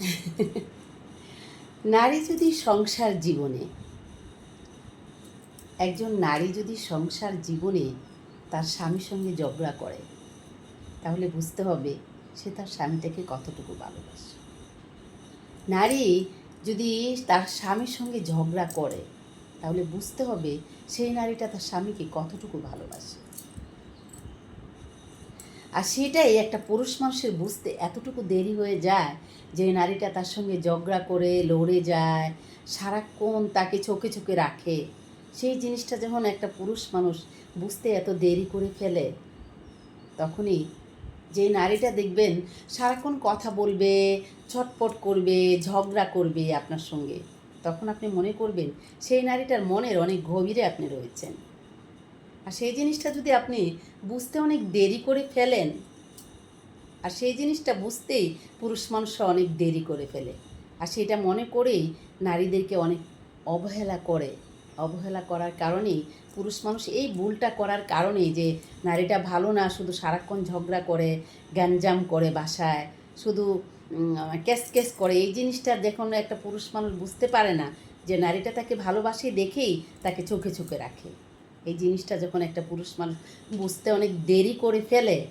নারী যদি সংসার জীবনে, একজন নারী যদি সংসার জীবনে তার স্বামীর সঙ্গে ঝগড়া করে, তাহলে বুঝতে হবে সে তার স্বামীটাকে কতটুকু ভালোবাসে। নারী যদি তার স্বামীর সঙ্গে ঝগড়া করে, তাহলে বুঝতে হবে সেই নারীটা তার স্বামীকে কতটুকু ভালোবাসে। আর সেটাই একটা পুরুষ মানুষের বুঝতে এতটুকু দেরি হয়ে যায় যে নারীটা তার সঙ্গে ঝগড়া করে লড়ে যায়, সারাক্ষণ তাকে চোখে চোখে রাখে। সেই জিনিসটা যখন একটা পুরুষ মানুষ বুঝতে এত দেরি করে ফেলে, তখনই যে নারীটা দেখবেন সারাক্ষণ কথা বলবে ছটপট করবে, ঝগড়া করবে আপনার সঙ্গে, তখন আপনি মনে করবেন সেই নারীটার মনের অনেক গভীরে আপনি রয়েছেন। আর সেই জিনিসটা যদি আপনি বুঝতে অনেক দেরি করে ফেলেন, আর সেই জিনিসটা বুঝতেই পুরুষ মানুষরা অনেক দেরি করে ফেলে। আর সেটা মনে করেই নারীদেরকে অনেক অবহেলা করে। অবহেলা করার কারণেই পুরুষ মানুষ এই ভুলটা করার কারণেই যে নারীটা ভালো না, শুধু সারাক্ষণ ঝগড়া করে, গ্যাঞ্জাম করে বাসায়, শুধু ক্যাস ক্যাস করে, এই জিনিসটা যখন একটা পুরুষ মানুষ বুঝতে পারে না যে নারীটা তাকে ভালোবাসে দেখেই তাকে চোখে চোখে রাখে। এই জিনিসটা যখন একটা পুরুষ মানুষ বুঝতে অনেক দেরি করে ফেলে,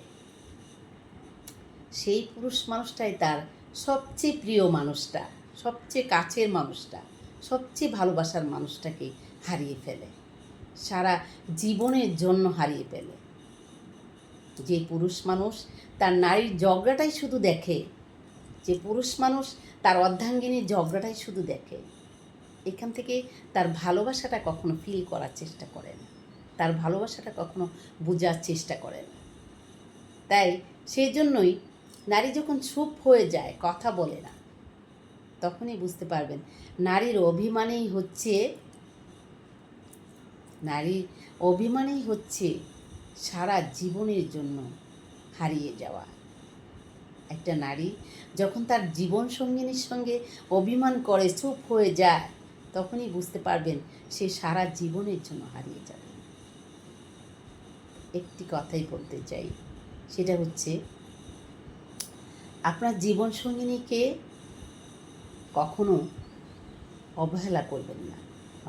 সেই পুরুষ মানুষটাই তার সবচেয়ে প্রিয় মানুষটা, সবচেয়ে কাছের মানুষটা, সবচেয়ে ভালোবাসার মানুষটাকে হারিয়ে ফেলে। সারা জীবনের জন্য হারিয়ে ফেলে। যে পুরুষ মানুষ তার নারীর ঝগড়াটাই শুধু দেখে, যে পুরুষ মানুষ তার অর্ধাঙ্গিনীর ঝগড়াটাই শুধু দেখে, এখান থেকে তার ভালোবাসাটা কখনো ফিল করার চেষ্টা করে না। তার ভালোবাসাটা কখনো বোঝার চেষ্টা করে না। তাই সেই জন্যই নারী যখন চুপ হয়ে যায়, কথা বলে না, তখনই বুঝতে পারবেন নারীর অভিমানেই হচ্ছে, নারীর অভিমানেই হচ্ছে সারা জীবনের জন্য হারিয়ে যাওয়া। একটা নারী যখন তার জীবন সঙ্গিনীর সঙ্গে অভিমান করে, চুপ হয়ে যায়, তখনই বুঝতে পারবেন সে সারা জীবনের জন্য হারিয়ে যাবে। একটি কথাই বলতে চাই। সেটা হচ্ছে, আপনার জীবন সঙ্গিনীকে কখনো অবহেলা করবেন না।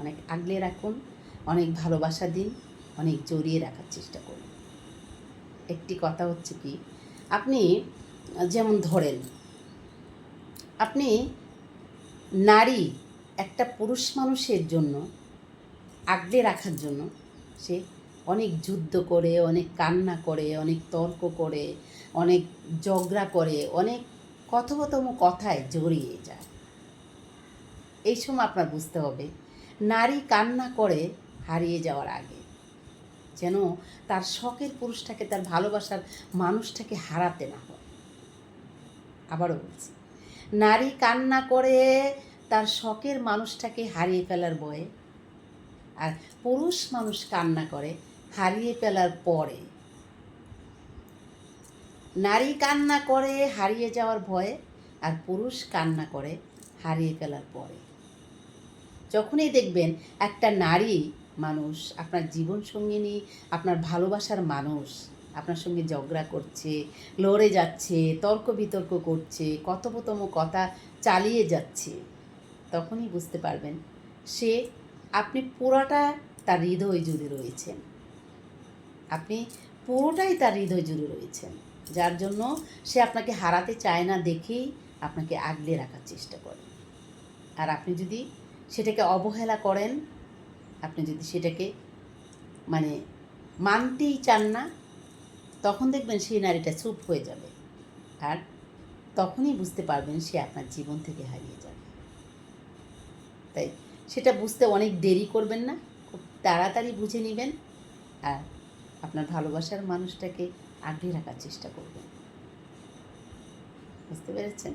অনেক আগলে রাখুন, অনেক ভালোবাসা দিন, অনেক জড়িয়ে রাখার চেষ্টা করুন। একটি কথা হচ্ছে কি, আপনি যেমন ধরেন, আপনি নারী, একটা পুরুষ মানুষের জন্য আগলে রাখার জন্য সে অনেক যুদ্ধ করে, অনেক কান্না করে, অনেক তর্ক করে, অনেক ঝগড়া করে, অনেক কথোপতম কথায় জড়িয়ে যায়। এই সময় আপনার বুঝতে হবে, নারী কান্না করে হারিয়ে যাওয়ার আগে, যেন তার শখের পুরুষটাকে, তার ভালোবাসার মানুষটাকে হারাতে না হয়। আবারও বলছি, নারী কান্না করে তার শখের মানুষটাকে হারিয়ে ফেলার বয়ে আর পুরুষ মানুষ কান্না করে হারিয়ে ফেলার পরে। নারী কান্না করে, হারিয়ে যাওয়ার ভয়ে, আর পুরুষ কান্না করে, হারিয়ে ফেলার পরে। যখনই দেখবেন একটা নারী মানুষ আপনার জীবন সঙ্গিনী আপনার ভালোবাসার মানুষ, আপনার সঙ্গে ঝগড়া করছে, লড়ে যাচ্ছে, তর্ক বিতর্ক করছে কথোপতম কথা চালিয়ে যাচ্ছে, তখনই বুঝতে পারবেন সে আপনি পুরোটা তার হৃদয় জুড়ে রয়েছেন। আপনি পুরোটাই তার হৃদয় জুড়ে রয়েছেন। যার জন্য সে আপনাকে হারাতে চায় না দেখেই আপনাকে আগলে রাখার চেষ্টা করে। আর আপনি যদি সেটাকে অবহেলা করেন, আপনি যদি সেটাকে মানে মানতেই চান না, তখন দেখবেন সেই নারীটা চুপ হয়ে যাবে। আর তখনই বুঝতে পারবেন সে আপনার জীবন থেকে হারিয়ে যাবে। তাই সেটা বুঝতে অনেক দেরি করবেন না, খুব তাড়াতাড়ি বুঝে নেবেন। আর আপনার ভালোবাসার মানুষটাকে আগলে রাখার চেষ্টা করবেন। বুঝতে পেরেছেন?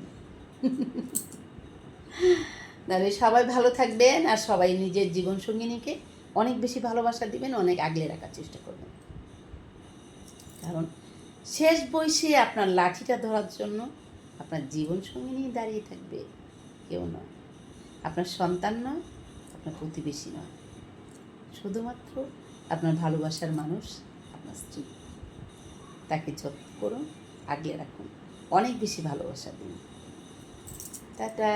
তাহলে সবাই ভালো থাকবেন আর সবাই নিজের জীবন সঙ্গিনীকে অনেক বেশি ভালোবাসা দিবেন, অনেক আগলে রাখার চেষ্টা করবেন। কারণ শেষ বয়সে আপনার লাঠিটা ধরার জন্য আপনার জীবন সঙ্গিনী দাঁড়িয়ে থাকবে কেউ নয়। আপনার সন্তান নয়, আপনার প্রতিবেশী নয়। শুধুমাত্র আপনার ভালোবাসার মানুষ স্ত্রী তাকে যত্ন করুন আগলে রাখুন। অনেক বেশি ভালোবাসা দিন। টাটা।